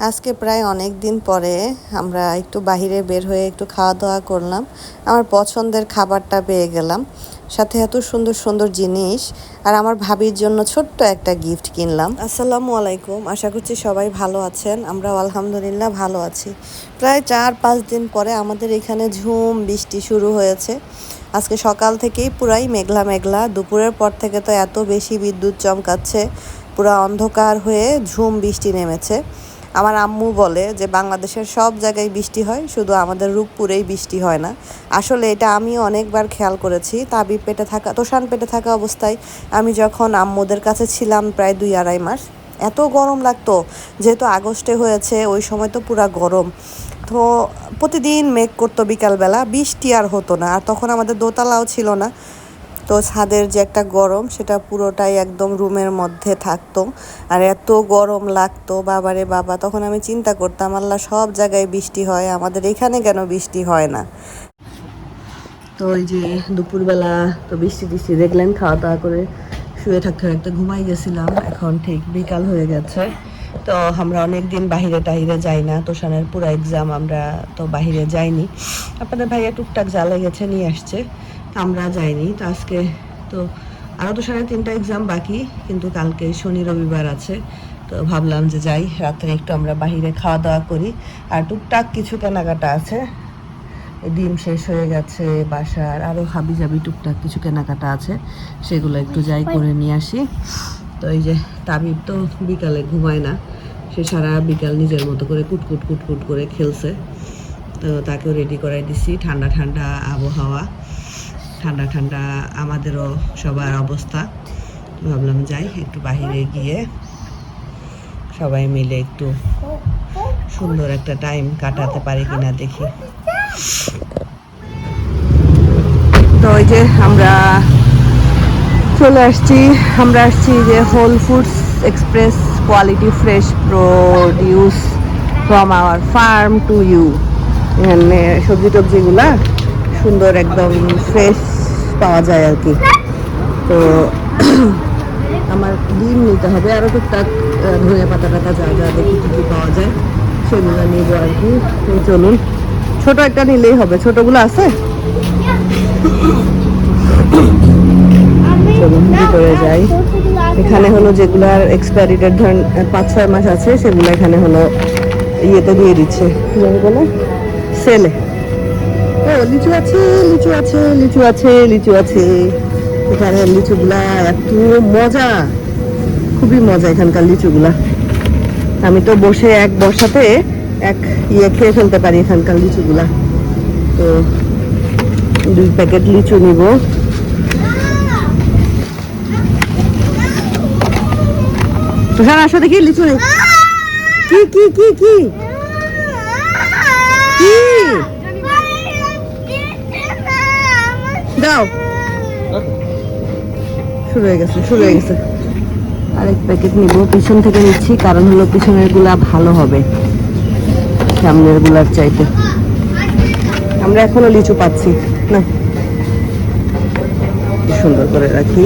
আজকে প্রায় অনেক দিন পরে আমরা একটু বাহিরে বের হয়ে একটু খাওয়া দাওয়া করলাম। আমার পছন্দের খাবারটা পেয়ে গেলাম। সাথে এত সুন্দর সুন্দর জিনিস। আর আমার ভাবির জন্য ছোট্ট একটা গিফট কিনলাম। আসসালামু আলাইকুম। আশা করছি সবাই ভালো আছেন। আমরাও আলহামদুলিল্লাহ ভালো আছি। প্রায় চার পাঁচ দিন পরে আমাদের এখানে ঝুম, বৃষ্টি শুরু হয়েছে। আজকে সকাল থেকেই পুরাই মেঘলা মেঘলা। দুপুরের পর থেকে তো এত বেশি বিদ্যুৎ চমকাচ্ছে। পুরো অন্ধকার হয়ে ঝুম, বৃষ্টি নেমেছে। আমার আম্মু বলে যে বাংলাদেশের সব জায়গায় বৃষ্টি হয়, শুধু আমাদের রূপপুরেই বৃষ্টি হয় না। আসলে এটা আমিও অনেকবার খেয়াল করেছি তাবি পেটে থাকা, তোষান পেটে থাকা অবস্থায় আমি যখন আম্মুদের কাছে ছিলাম প্রায় দুই আড়াই মাস, এত গরম লাগতো, যেহেতু আগস্টে হয়েছে, ওই সময় তো পুরা গরম। তো প্রতিদিন মেঘ করতো বিকালবেলা, বৃষ্টি আর হতো না, আর তখন আমাদের দোতলাও ছিল না। তো ছাদের যে একটা গরম, সেটা পুরোটাই একদম রুমের মধ্যে থাকতো। আর এত গরম লাগতো, বাবারে বাবা, তখন আমি চিন্তা করতাম, আল্লাহ, সব জায়গায় বৃষ্টি হয়, আমাদের এখানে কেন বৃষ্টি হয় না? তো ওই যে দুপুরবেলা তো বৃষ্টি টিষ্টি দেখলেন, খাওয়া দাওয়া করে শুয়ে থাকতে একটা ঘুমাই গেছিলাম, এখন ঠিক বিকাল হয়ে গেছে। তো আমরা অনেক দিন বাহিরে টাহিরে যাই না, তোষানের পুরো এক্সাম আমরা তো বাহিরে যাইনি। আপনাদের ভাইয়া টুকটাক যা লেগেছে নিয়ে আসছে। আমরা যাইনি, তো আজকে তো আরও তো সাড়ে তিনটা এক্সাম বাকি, কিন্তু কালকে শনি রবিবার আছে, তো ভাবলাম যে যাই, রাত্রে একটু আমরা বাহিরে খাওয়া দাওয়া করি। আর টুকটাক কিছু কেনাকাটা আছে। ডিম শেষ হয়ে গেছে বাসার আরও হাবি জাবি টুকটাক কিছু কেনাকাটা আছে, সেগুলো একটু যাই করে নিয়ে আসি। তো এই যে তাবিব তো বিকালে ঘুমায় না, সে সারা বিকাল নিজের মতো করে কুটকুট কুটকুট করে খেলছে। তো তাকেও রেডি করাই দিছি, ঠান্ডা ঠান্ডা আবহাওয়া। ঠান্ডা ঠান্ডা আমাদেরও সবার অবস্থা। ভাবলাম যাই, একটু বাহিরে গিয়ে সবাই মিলে একটু সুন্দর একটা টাইম কাটাতে পারি কিনা দেখি। তো ওই যে আমরা চলে আসছি, আমরা আসছি যে whole foods express quality fresh produce from our farm to you এখানে সবজি টবজিগুলা সুন্দর একদম ফ্রেশ পাওয়া যায় আর কি। তো আমার ডিম নিতে হবে। আরও টুকটাক ধনে পাতা টাতা যা যা দেখি কী কী পাওয়া যায় সেগুলো নিবো আর কি। তো চলুন ছোট একটা নিলেই হবে। ছোটগুলো আছে? চলুন ভিতরে যাই। এখানে হলো যেগুলার এক্সপায়ারি ডেট ধরেন পাঁচ ছয় মাস আছে সেগুলো এখানে হলো ইয়েতে দিয়ে দিচ্ছে। বলে? সেলে। ও, লিচু আছে লিচু আছে লিচু আছে লিচু আছে। এখানে লিচুগুলা এত মজা। খুবই মজা এখানকার লিচুগুলা। আমি তো বসে এক বসাতে এক ইয়ে খেয়ে ফেলতে পারি এখানকার লিচুগুলা। তো দুই প্যাকেট লিচু নিব। তুষার আসো দেখি, লিচু নেই। কি কি কি? কি? দাও। শুরু হয়ে গেছে, শুরু হয়ে গেছে। আরেক প্যাকেট নিব, পিছন থেকে নিচ্ছি, কারণ হলো পিছনেরগুলা ভালো হবে। সামনেরগুলার চাইতে। আমরা এখনও লিচু পাচ্ছি, না? সুন্দর করে রাখি।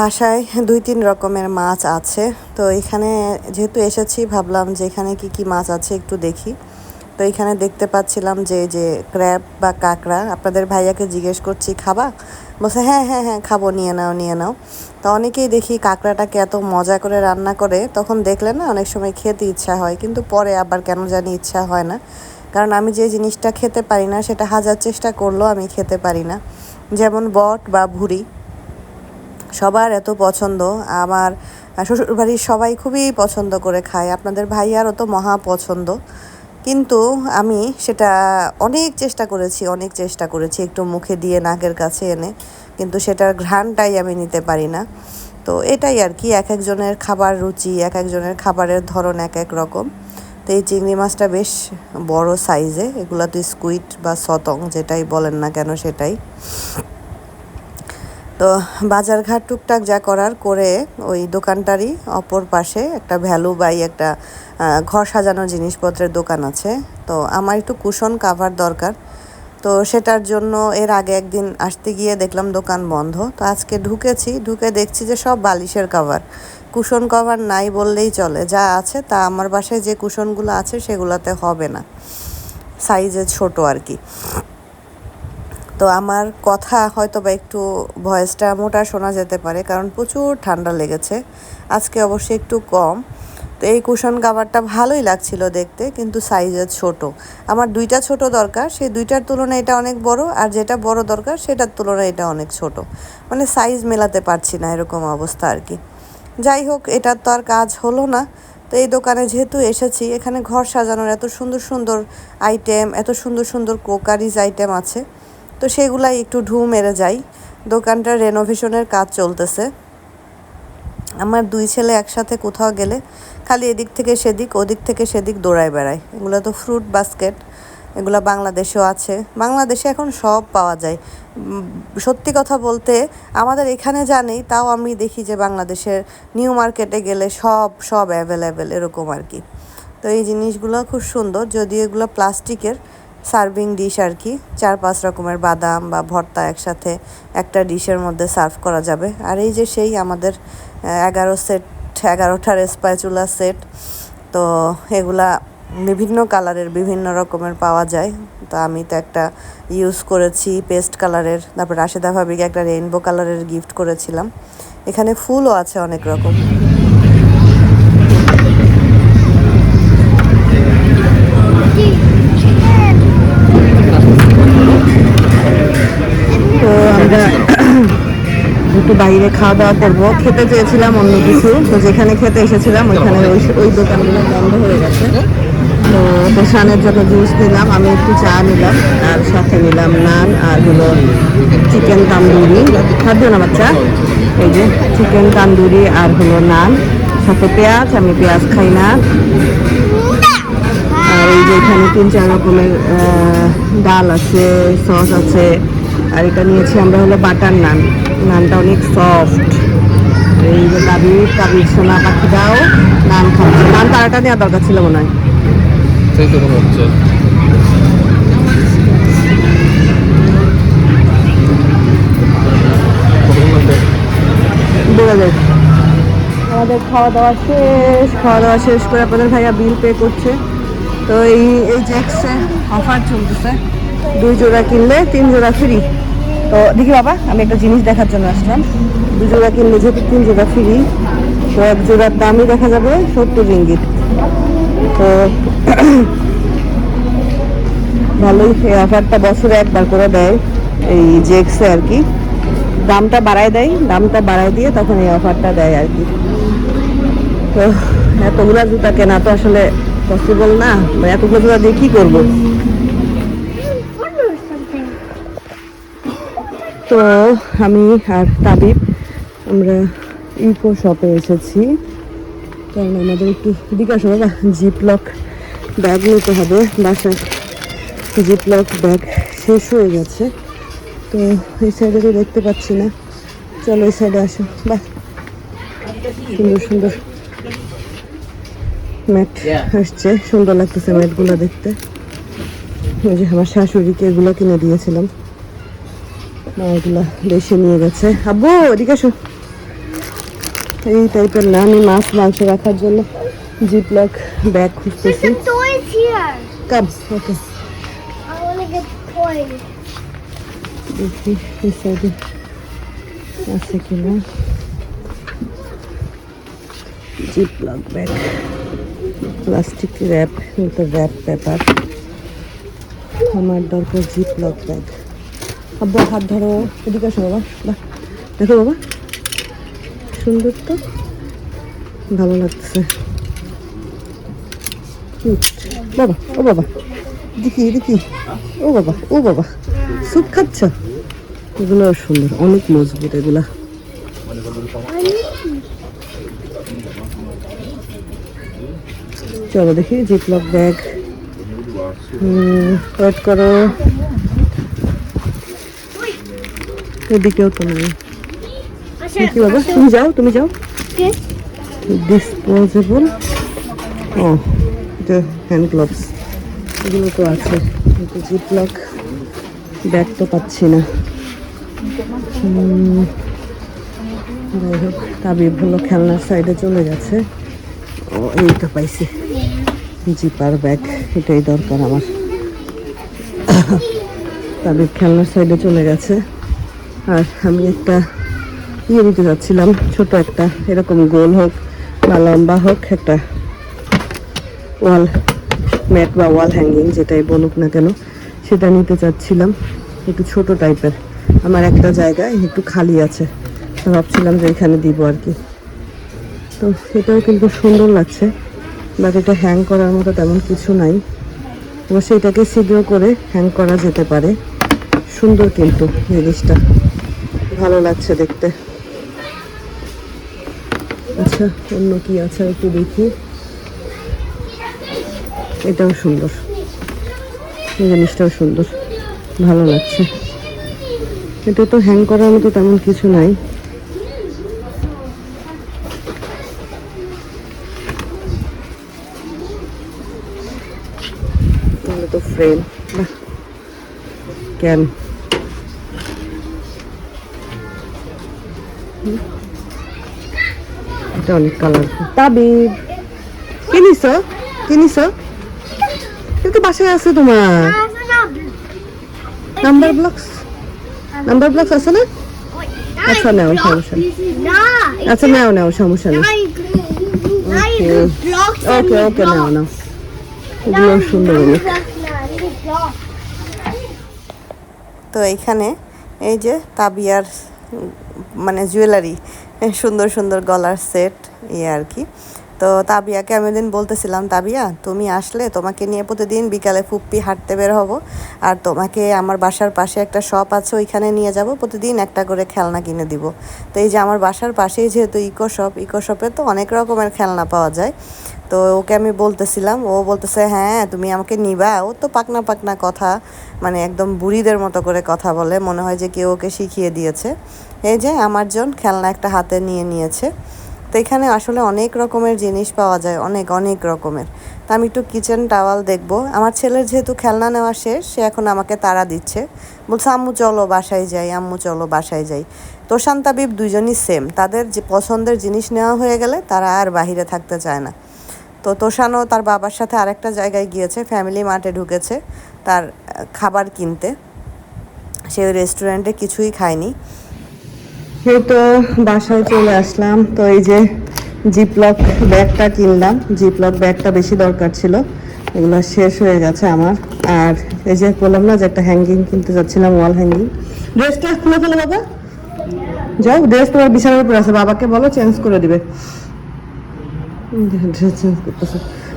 বাসায় দুই তিন রকমের মাছ আছে, তো এখানে যেহেতু এসেছি, ভাবলাম যে এখানে কি কি মাছ আছে একটু দেখি। তো এখানে দেখতে পাচ্ছিলাম যে যে ক্র্যাব বা কাঁকড়া, আপনাদের ভাইয়াকে জিজ্ঞেস করছি, খাবা? বলছে হ্যাঁ হ্যাঁ হ্যাঁ খাব, নিয়ে নাও নিয়ে নাও। তো অনেকেই দেখি কাঁকড়াটাকে এত মজা করে রান্না করে, তখন দেখলে না অনেক সময় খেতে ইচ্ছা হয়, কিন্তু পরে আবার কেন জানি ইচ্ছা হয় না। কারণ আমি যে জিনিসটা খেতে পারি না, সেটা হাজার চেষ্টা করলেও আমি খেতে পারি না। যেমন বট বা ভুড়ি, সবার এত পছন্দ। আমার শ্বশুরবাড়ির সবাই খুবই পছন্দ করে খায়। আপনাদের ভাইয়ারও তো মহা পছন্দ। কিন্তু আমি সেটা অনেক চেষ্টা করেছি, অনেক চেষ্টা করেছি একটু মুখে দিয়ে নাকের কাছে এনে, কিন্তু সেটার ঘ্রাণটাই আমি নিতে পারি না। তো এটাই আর কি, এক একজনের খাবার রুচি, এক একজনের খাবারের ধরন এক এক রকম। তো এই চিংড়ি মাছটা বেশ বড় সাইজে এগুলো তো স্কুইড বা সতং যেটাই বলেন না কেন সেটাই। তো বাজারঘাট টুকটাক যা করার করে ওই দোকানটারই অপর পাশে একটা ভ্যালু বাই একটা ঘর সাজানোর জিনিসপত্রের দোকান আছে। তো আমার একটু কুশন কাভার দরকার। তো সেটার জন্য এর আগে একদিন আসতে গিয়ে দেখলাম দোকান বন্ধ। তো আজকে ঢুকেছি, ঢুকে দেখছি যে সব বালিশের কভার কুশন কভার নাই বললেই চলে। যা আছে তা আমার বাসায় যে কুশনগুলো আছে সেগুলোতে হবে না। সাইজে ছোট আর কি। তো আমার কথা হয়তো বা একটু ভয়েসটা মোটা শোনা যেতে পারে, কারণ প্রচুর ঠান্ডা লেগেছে। আজকে অবশ্যই একটু কম। তো এই কুশন কাভারটা ভালোই লাগছিল দেখতে, কিন্তু সাইজে ছোট। আমার দুইটা ছোট দরকার, সেই দুইটার তুলনায় এটা অনেক বড়, আর যেটা বড় দরকার, সেটার তুলনায় এটা অনেক ছোট। মানে সাইজ মেলাতে পারছি না এরকম অবস্থা আর কি। যাই হোক এটার তো আর কাজ হলো না। তো এই দোকানে যেহেতু এসেছি, এখানে ঘর সাজানোর এত সুন্দর সুন্দর আইটেম এত সুন্দর সুন্দর কোকারিজ আইটেম আছে। তো সেগুলাই একটু ঢু মেরে যাই। দোকানটার রেনোভেশনের কাজ চলতেছে। আমার দুই ছেলে একসাথে কোথাও গেলে খালি এদিক থেকে সেদিক, ওদিক থেকে সেদিক দৌড়ায় বেড়ায়। এগুলো তো ফ্রুট বাস্কেট এগুলো বাংলাদেশেও আছে। বাংলাদেশে এখন সব পাওয়া যায়। সত্যি কথা বলতে আমাদের এখানে জানেই তাও আমি দেখি যে বাংলাদেশের নিউ মার্কেটে গেলে সব সব অ্যাভেলেবেল এরকম আর কি। তো এই জিনিসগুলো খুব সুন্দর। যদিও এগুলো প্লাস্টিকের সার্ভিং ডিশ আর কি। চার পাঁচ রকমের বাদাম বা ভর্তা একসাথে একটা ডিশের মধ্যে সার্ভ করা যাবে। আর এই যে সেই আমাদের এগারো সেট, এগারোটার স্পাইচুলা সেট, তো এগুলা বিভিন্ন কালারের, বিভিন্ন রকমের পাওয়া যায়। তো আমি তো একটা ইউজ করেছি পেস্ট কালারের, তারপর রাশেদা ভাবিকে একটা রেইনবো কালারের গিফট করেছিলাম। এখানে ফুলও আছে অনেক রকম। একটু বাইরে খাওয়া দাওয়া করব। খেতে চেয়েছিলাম অন্য কিছু। তো যেখানে খেতে এসেছিলাম, ওইখানে ওই ওই দোকানগুলো বন্ধ হয়ে গেছে। তো পেশানের জন্য জুস নিলাম আমি একটু চা নিলাম, আর সাথে নিলাম নান, আর হলো চিকেন তান্দুরি। খাদ্য না বাচ্চা? এই যে চিকেন তান্দুরি আর হলো নান। সাথে পেঁয়াজ, আমি পেঁয়াজ খাই না। আর এই যে এখানে তিন, চার রকমের ডাল আছে, সস আছে। আর এটা নিয়েছি আমরা হলো বাটার নান। নানটা অনেক সফট এই যে কাবি কাবি সোনা পাখিটাও নান খাচ্ছে নান তারাটা নেওয়া দরকার ছিল মনে হয়। সেই তো হচ্ছে। বোঝা যায়। আমাদের খাওয়া দাওয়া শেষ। খাওয়া দাওয়া শেষ করে আপনাদের ভাইয়া বিল পে করছে। তো এই এই জ্যাক্সে অফার চলতেছে। দুই জোড়া কিনলে তিন জোড়া ফ্রি তো দেখি বাবা, আমি একটা জিনিস দেখার জন্য আসলাম। দুই জোড়া কিনলে যেহেতু তিন জোড়া ফ্রি তো এক জোড়ার দামই দেখা যাবে সত্তর রিঙ্গিত তো ভালোই অফারটা বছরে একবার করে দেয় এই জেক্সে আর কি। দামটা বাড়ায় দেয়, দামটা বাড়ায় দিয়ে তখন এই অফারটা দেয় আর কি। তো এতগুলা জুতা কেনা তো আসলে পসিবল না মানে এতগুলো জুতা দিয়ে কী করব? তো আমি আর তাবিব আমরা ইকো শপে এসেছি। কারণ আমাদের একটু বিকাশ বাবা জিপ লক ব্যাগ নিতে হবে। বাসার জিপ লক ব্যাগ শেষ হয়ে গেছে। তো এই সাইডে তো দেখতে পাচ্ছি না। চলো এই সাইডে আসো। বাহ সুন্দর সুন্দর ম্যাট আসছে। সুন্দর লাগতেছে ম্যাটগুলো দেখতে। ওই যে আমার শাশুড়িকে এগুলো কিনে দিয়েছিলাম। মা এগুলা দেশে নিয়ে গেছে। আব্বু এদিকে আসো। এই টাইপের না আমি মাছ মাংস রাখার জন্য জিপলক ব্যাগ খুঁজতেছি। কাম ওকে. দেখি এই সাইডে আছে কিনা। Ziploc bag plastic wrap wrap paper আমার দরকার জিপলক ব্যাগ আব্বু হাত ধরো, এদিকে আসো বাবা, বাহ। দেখো বাবা, সুন্দর তো। ভালো লাগছে. বাবা, ও বাবা, দেখি দেখি। ও বাবা ও বাবা, স্যুপ খাচ্ছ? এগুলো সুন্দর, অনেক মজবুত এগুলা। চলো দেখি জিপলক ব্যাগ ওয়েট করো। এদিকেও তো নেই। দেখি বাবা তুমি যাও তুমি যাও. ডিসপোজেবল ও এটা হ্যান্ড গ্লোভস এগুলো তো আছে। কিন্তু জিপলক ব্যাগ তো পাচ্ছি না। যাই হোক তাবিব হলো খেলনার সাইডে চলে গেছে। ও এই তো পাইছি। জিপার ব্যাগ এটাই দরকার আমার। তাবিব খেলনার সাইডে চলে গেছে। আর আমি একটা ইয়ে নিতে যাচ্ছিলাম, ছোট একটা, এরকম গোল হোক বা লম্বা হোক, একটা ওয়াল ম্যাট বা ওয়াল হ্যাঙ্গিং যেটাই বলুক না কেন, সেটা নিতে চাচ্ছিলাম একটু ছোট টাইপের। আমার একটা জায়গায় একটু খালি আছে ভাবছিলাম যে এখানে দিব আর কি। তো এটাও কিন্তু সুন্দর লাগছে, বাট এটা হ্যাং করার মতো তেমন কিছু নাই। অবশ্যই এটাকে সিডিও করে হ্যাং করা যেতে পারে, সুন্দর কিন্তু জিনিসটা। ভালো লাগছে দেখতে। আচ্ছা অন্য কি আছে একটু দেখি। এটাও সুন্দর। এই জিনিসটাও সুন্দর। ভালো লাগছে। এটা তো হ্যাং করার মতো তেমন কিছু নাই। তো ফ্রেম কেন? এটা অনেক কালার তাবিব। কি নিছ? কি নিছ? কিন্তু বাসায় আছে তোমার। নাম্বার ব্লকস নাম্বার ব্লকস আছে না? আচ্ছা নাও সমস্যা আচ্ছা নাও নাও সমস্যা নেই। ওকে ওকে নাও নাও। এগুলো সুন্দর অনেক। তো এইখানে এই যে তাবিয়ার মানে জুয়েলারি সুন্দর সুন্দর গলার সেট ইয়ে আর কি। তো তাবিয়াকে আমি দিন বলতেছিলাম, তাবিয়া, তুমি আসলে তোমাকে নিয়ে প্রতিদিন বিকালে ফুপ্পি হাঁটতে বের হব আর তোমাকে আমার বাসার পাশে একটা শপ আছে, ওইখানে নিয়ে যাব, প্রতিদিন একটা করে খেলনা কিনে দিব। তো এই যে আমার বাসার পাশেই যেহেতু ইকো শপ ইকো শপে তো অনেক রকমের খেলনা পাওয়া যায়। তো ওকে আমি বলতেছিলাম, ও বলতেছে হ্যাঁ তুমি আমাকে নিবা। ও তো পাকনা পাকনা কথা মানে একদম বুড়িদের মতো করে কথা বলে, মনে হয় যে কেউ ওকে শিখিয়ে দিয়েছে। এই যে আমার জন খেলনা একটা হাতে নিয়ে নিয়েছে। তো এখানে আসলে অনেক রকমের জিনিস পাওয়া যায়, অনেক অনেক রকমের। তো আমি একটু কিচেন টাওয়াল দেখব। আমার ছেলের যেহেতু খেলনা নেওয়া শেষ, সে এখন আমাকে তাড়া দিচ্ছে। বলছে, আম্মু, চলো বাসায় যাই, আম্মু, চলো বাসায় যাই। তোষান তাবিব দুজনই সেম তাদের যে পছন্দের জিনিস নেওয়া হয়ে গেলে তারা আর বাহিরে থাকতে চায় না। তো তোষানও তার বাবার সাথে আরেকটা জায়গায় গিয়েছে ফ্যামিলি মার্টে ঢুকেছে তার খাবার কিনতে। সে ওই রেস্টুরেন্টে কিছুই খায়নি। এই তো বাসায় চলে আসলাম। তো এই যে জিপলক ব্যাগটা কিনলাম। জিপলক ব্যাগটা বেশি দরকার ছিল। এগুলো শেষ হয়ে গেছে আমার। আর এই যে বললাম না যে একটা হ্যাঙ্গিং কিনতে যাচ্ছিলাম ওয়াল হ্যাঙ্গিং ড্রেসটা খুলে ফেলো বাবা। যাও ড্রেস তোমার বিছানার উপর আছে। বাবাকে বলো চেঞ্জ করে দিবে।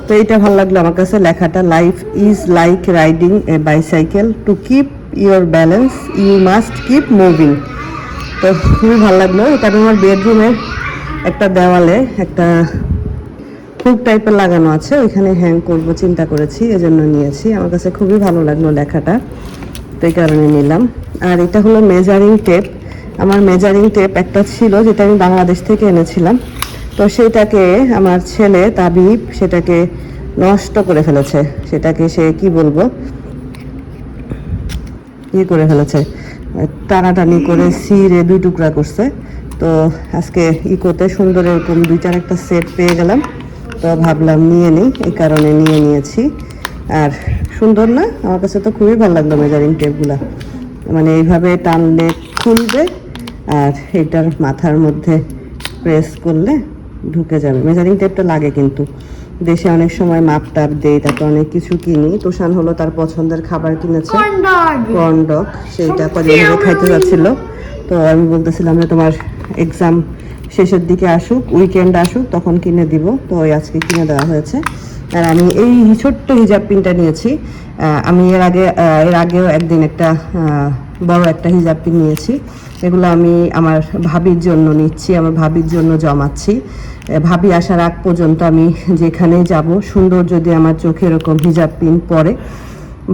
তো এইটা ভালো লাগল আমার কাছে লেখাটা। Life is like riding a bicycle to keep your balance you must keep moving তো খুবই ভালো লাগল। এটা আমি আমার বেডরুমের একটা দেওয়ালে, একটা হুক টাইপের লাগানো আছে। ওইখানে হ্যাং করব, চিন্তা করেছি, এজন্য নিয়েছি। আমার কাছে খুবই ভালো লাগল লেখাটা তো এই কারণে নিলাম। আর এটা হলো মেজারিং টেপ আমার মেজারিং টেপ একটা ছিল, যেটা আমি বাংলাদেশ থেকে এনেছিলাম। তো সেটাকে আমার ছেলে তাবিব সেটাকে নষ্ট করে ফেলেছে। সেটাকে সে কি বলব? ইয়ে করে ফেলেছে। টানাটানি করে সিরে দুই টুকরা করছে। তো আজকে ইকোতে সুন্দর এরকম দুই চার একটা সেট পেয়ে গেলাম। তো ভাবলাম নিয়ে নিই, এই কারণে নিয়ে নিয়েছি। আর সুন্দর না? আমার কাছে তো খুবই ভালো লাগল মেজারিং টেপগুলা মানে এইভাবে টানলে খুলবে আর এটার মাথার মধ্যে প্রেস করলে ঢুকে যাবে। মেজারিং টেপটা লাগে কিন্তু। দেশে অনেক সময় মাপ টাপ দেয় তারপর অনেক কিছু কিনি। তোষান হলো তার পছন্দের খাবার কিনেছে। কর্ন ডগ সেইটা কদিন খাইতে যাচ্ছিল তো আমি বলতেছিলাম যে তোমার এক্সাম শেষের দিকে আসুক উইকেন্ড আসুক, তখন কিনে দিব। তো ওই আজকে কিনে দেওয়া হয়েছে। আর আমি এই ছোট্ট হিজাব পিনটা নিয়েছি। আমি এর আগে এর আগেও একদিন একটা বড় একটা হিজাব পিন নিয়েছি। এগুলো আমি আমার ভাবির জন্য নিচ্ছি, আমার ভাবির জন্য জমাচ্ছি। ভাবি আসার আগ পর্যন্ত আমি যেখানেই যাব, সুন্দর যদি আমার চোখে এরকম হিজাব পিন পরে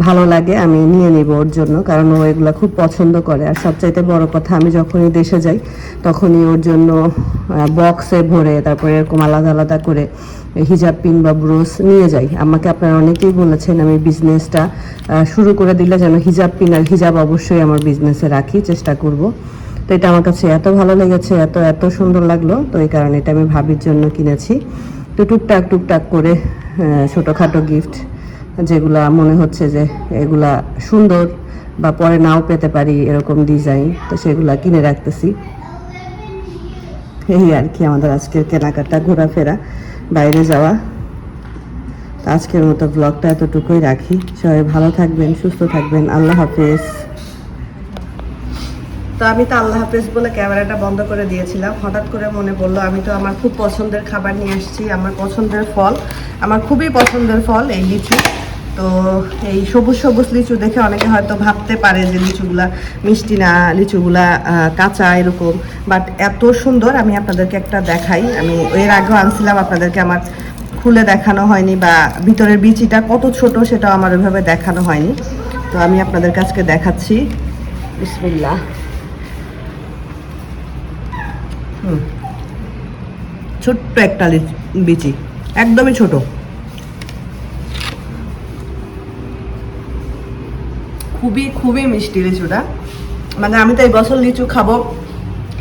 ভালো লাগে, আমি নিয়ে নিব ওর জন্য, কারণ ও এগুলো খুব পছন্দ করে। আর সবচাইতে বড় কথা, আমি যখনই দেশে যাই, তখনই ওর জন্য বক্সে ভরে, তারপরে এরকম আলাদা আলাদা করে হিজাব পিন বা ব্রোস নিয়ে যাই। আমাকে আপনারা অনেকেই বলেছেন, আমি বিজনেসটা শুরু করে দিলে যেন হিজাব পিন আর হিজাব অবশ্যই আমার বিজনেসে রাখি, চেষ্টা করব। তো এটা আমার কাছে এত ভালো লেগেছে, এত এত সুন্দর লাগল, তো এই কারণে এটা আমি ভাবির জন্য কিনেছি। তো টুকটাক টুকটাক করে ছোটোখাটো গিফট যেগুলা মনে হচ্ছে যে এগুলা সুন্দর বা পরে নাও পেতে পারি এরকম ডিজাইন তো সেগুলা কিনে রাখতেছি। এই আর কি আমাদের আজকের কেনাকাটা, ঘোরাফেরা, বাইরে যাওয়া। আজকের মতো ব্লগটা এতটুকুই রাখি। সবাই ভালো থাকবেন, সুস্থ থাকবেন। আল্লাহ হাফেজ। তো আমি তো আল্লাহ হাফেজ বলে ক্যামেরাটা বন্ধ করে দিয়েছিলাম। হঠাৎ করে মনে পড়ল, আমি তো আমার খুব পছন্দের খাবার নিয়ে আসছি, আমার পছন্দের ফল, আমার খুবই পছন্দের ফল এই লিচু। তো এই সবুজ সবুজ লিচু দেখে অনেকে হয়তো ভাবতে পারে যে লিচুগুলা মিষ্টি না, লিচুগুলা কাঁচা এরকম। বাট এত সুন্দর, আমি আপনাদেরকে একটা দেখাই। আমি এর আগেও আনছিলাম, আপনাদেরকে আমার খুলে দেখানো হয়নি বা ভিতরের বিচিটা কত ছোট সেটাও আমার ওইভাবে দেখানো হয়নি। তো আমি আপনাদের কাছকে দেখাচ্ছি। বিসমিল্লাহ। হুম। ছোট্ট একটা বিচি। একদমই ছোট। খুবই খুবই মিষ্টি লিচুটা মানে আমি তো এই বছর লিচু খাব,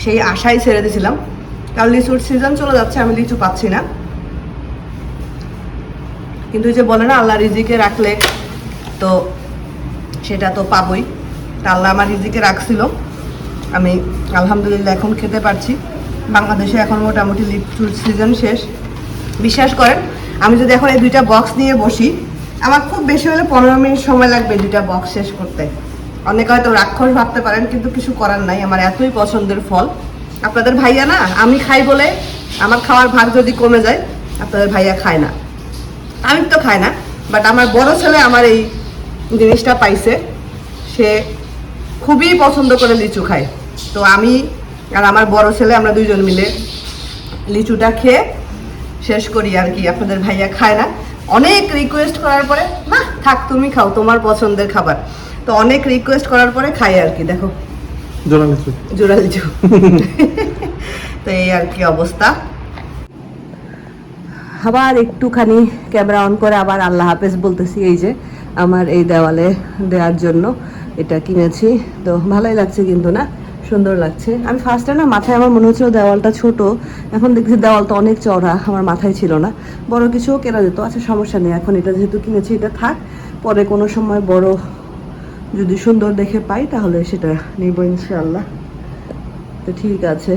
সেই আশাই ছেড়ে দিয়েছিলাম। কারণ লিচুর সিজন চলে যাচ্ছে, আমি লিচু পাচ্ছি না। কিন্তু যে বলে না, আল্লাহ রিজিকে রাখলে তো সেটা তো পাবই। তা আল্লাহ আমার রিজিকে রাখছিল। আমি আলহামদুলিল্লাহ এখন খেতে পারছি। বাংলাদেশে এখন মোটামুটি লিচুর সিজন শেষ। বিশ্বাস করেন, আমি যদি এখন এই দুইটা বক্স নিয়ে বসি আমার খুব বেশি হলে পনেরো মিনিট সময় লাগবে দুইটা বক্স শেষ করতে। অনেকে হয়তো রাক্ষস ভাবতে পারেন, কিন্তু কিছু করার নাই, আমার এতই পছন্দের ফল। আপনাদের ভাইয়া না, আমি খাই বলে আমার খাওয়ার ভাগ যদি কমে যায়, আপনাদের ভাইয়া খায় না। আমি তো খাই না বাট আমার বড় ছেলে আমার এই জিনিসটা পাইছে। সে খুবই পছন্দ করে লিচু খায়। তো আমি আর আমার বড় ছেলে আমরা দুইজন মিলে লিচুটা খেয়ে শেষ করি আর কি, আপনাদের ভাইয়া খায় না। অনেক রিকোয়েস্ট করার পরে না থাক তুমি খাও তোমার পছন্দের খাবার। তো অনেক রিকোয়েস্ট করার পরে খাই আর কি দেখো। জোড়া লিচু জোড়া লিচু তো এই আর কি অবস্থা। আবার একটুখানি ক্যামেরা অন করে আবার আল্লাহ হাফেজ বলতেছি এই যে আমার এই দেওয়ালে দেওয়ার জন্য এটা কিনেছি। তো ভালোই লাগছে কিন্তু না? সুন্দর লাগছে। আমি ফার্স্টে না মাথায় আমার মনে হচ্ছিল দেওয়ালটা ছোট। এখন দেখছি দেওয়ালটা অনেক চড়া আমার মাথায় ছিল না। বড় কিছুও কেনা যেত। আচ্ছা সমস্যা নেই, এখন এটা যেহেতু কিনেছি, এটা থাক। পরে কোনো সময় বড় যদি সুন্দর দেখে পাই, তাহলে সেটা নিব ইনশাল্লাহ তো ঠিক আছে।